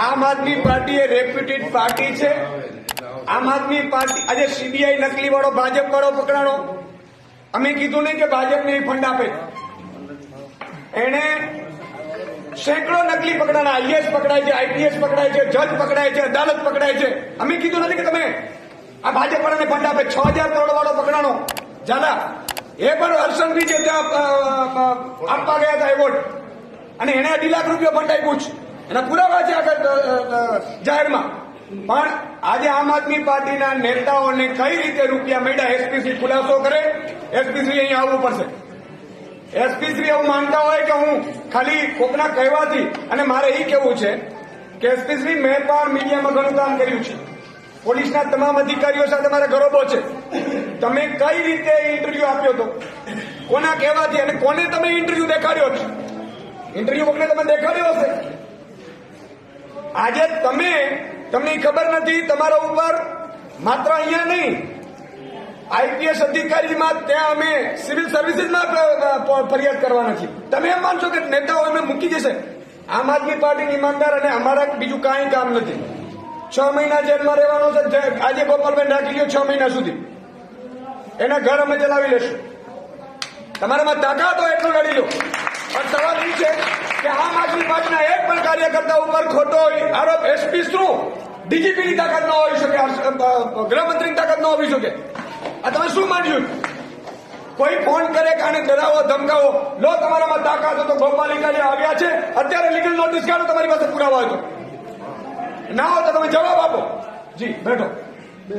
Party એ reputed party છે. Aam Aadmi party આજે સીબીઆઈ નકલી વાળો ભાજપ વાળો પકડાણો. અમે કીધું નહીં કે ભાજપને ફંડ આપે. એને સેંકડો નકલી પકડાણા. આઈએસ પકડાય છે, આઈપીએસ પકડાય છે, જજ પકડાય છે, અદાલત પકડાય છે. અમે કીધું નથી કે તમે આ ભાજપ વાળાને ફંડ આપે. છ હજાર કરોડ વાળો પકડાણો. ઝાલા. એ પણ હર્ષણભાઈ જે ત્યાં આપવા ગયા હતા એવોર્ડ. અને એને અઢી લાખ રૂપિયા ફંડ આપ્યું છે એના પુરાવા છે આગળ જાહેરમાં. પણ આજે આમ આદમી પાર્ટીના નેતાઓને કઈ રીતે રૂપિયા મળ્યા એસપીસી ખુલાસો કરે? એસપીસી અહીં આવવું પડશે. એસપીસી એવું માનતા હોય કે હું ખાલી કોકના કહેવાથી, અને મારે એ કેવું છે કે એસપીસી મેં પણ મીડિયામાં ઘણું કામ કર્યું છે. પોલીસના તમામ અધિકારીઓ સાથે મારે ગરોબો છે તમે કઈ રીતે ઇન્ટરવ્યુ આપ્યો હતો? કોના કહેવાથી અને કોને તમે ઇન્ટરવ્યુ દેખાડ્યો છે ઇન્ટરવ્યુ કોકને તમે દેખાડ્યો હશે. આજે તમે, તમને ખબર નથી, તમારા ઉપર માત્ર અહીંયા નહીં, આઈપીએસ અધિકારીમાં ત્યાં અમે સિવિલ સર્વિસીસમાં ફરિયાદ કરવાના છીએ. તમે એમ માનશો કે નેતાઓ એમને મૂકી જશે આમ આદમી પાર્ટીની ઈમાનદાર અને અમારા બીજું કાંઈ કામ નથી. છ મહિના જેલમાં રહેવાનો છે આજે ગોપાલભાઈ રાખી લ્યો છ મહિના સુધી. એના ઘર અમે ચલાવી લેશું. તમારામાં તાકાત હોય એટલું લડી લો. પણ સવાલ એ છે કે આમ આદમી પાર્ટીના એક પણ કાર્યકર્તા ઉપર ખોટો આરોપ એસપી શું? ડીજીપીની તાકાત ન હોઈ શકે ગૃહમંત્રીની તાકાત ન હોવી શકે. આ તમે શું માન્યું? કોઈ ફોન કરે કે આને ડરાવો, ધમકાવો, લો તમારામાં તાકાત તો ગોપાલિકા જે આવ્યા છે, અત્યારે લીગલ નોટિસ કાઢો, તમારી પાસે પુરાવા હતો ના હોય તો તમે જવાબ આપો. જી, બેઠો.